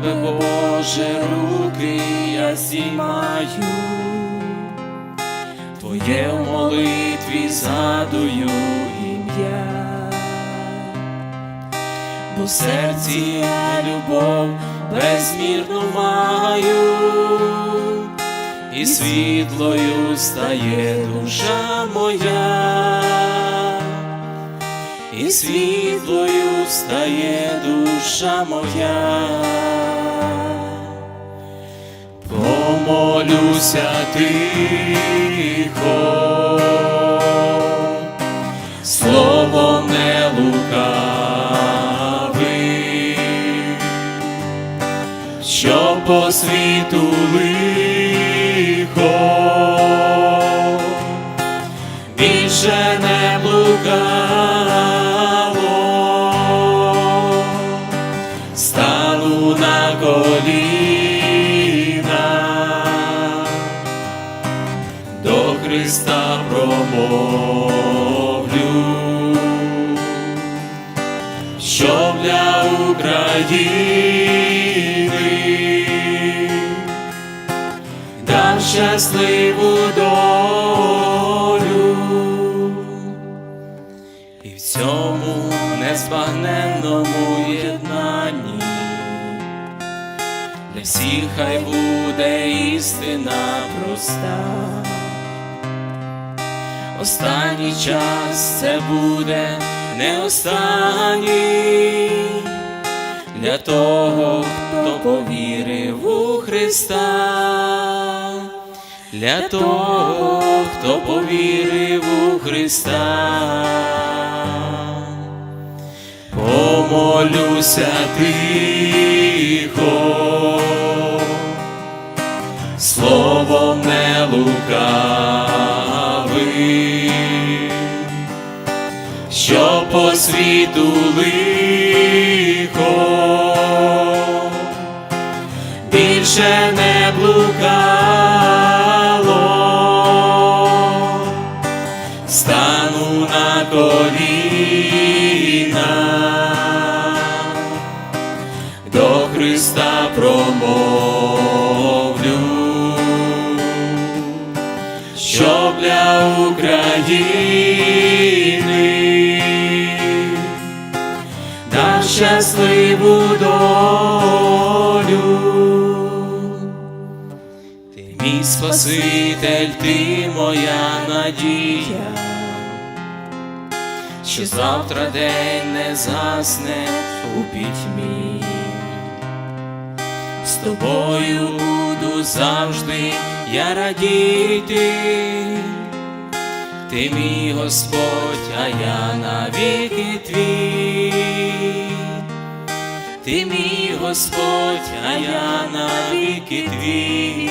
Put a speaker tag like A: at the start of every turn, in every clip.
A: тебе, Боже, руки я знімаю, Твоє в молитві згадую ім'я, бо серці я любов безмірну маю, і світлою стає душа моя і світлою стає душа моя. Помолюся тихо, словом не лукавий, що по світу лихо коліна, до Христа промовлю, щоб для України дав щасливу долю. І в цьому незбагненному єднанні всіх хай буде істина проста. Останній час це буде не останній для того, хто повірив у Христа, для того, хто повірив у Христа. Помолюся тихо, лукавий, що по світу лихо. Більше не блукало, стану на коліна, до Христа промовлю, щоб для України дав щасливу долю. Ти мій Спаситель, ти моя надія, що завтра день не згасне у пітьмі. З тобою завжди я радіти, ти мій Господь, а я навіки твій. Ти мій Господь, а я навіки твій.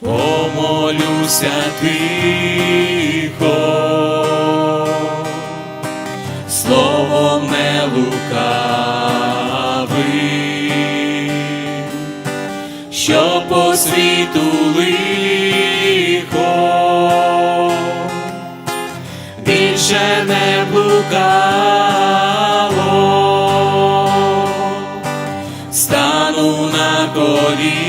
A: Помолюся тихо, словом не лукавий, що по світу лихо. Більше не блукало, стану на коліна,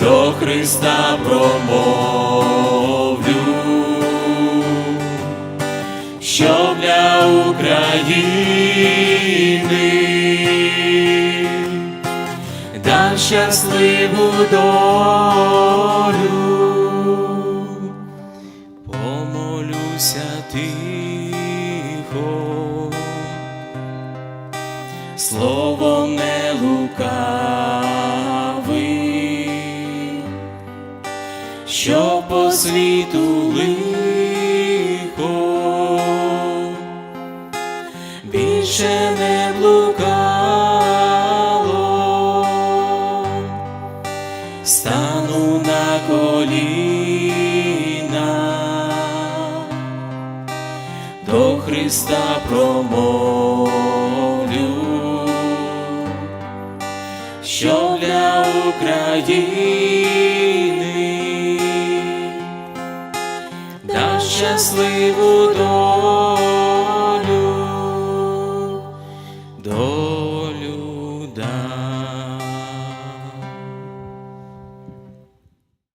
A: до Христа промовлю, щоб для України щасливу долю. Помолюся тихо, словом не лукавий, що по світу лихо більше не блукало, коліна, до Христа промовлю, що для України дав щасливу долю.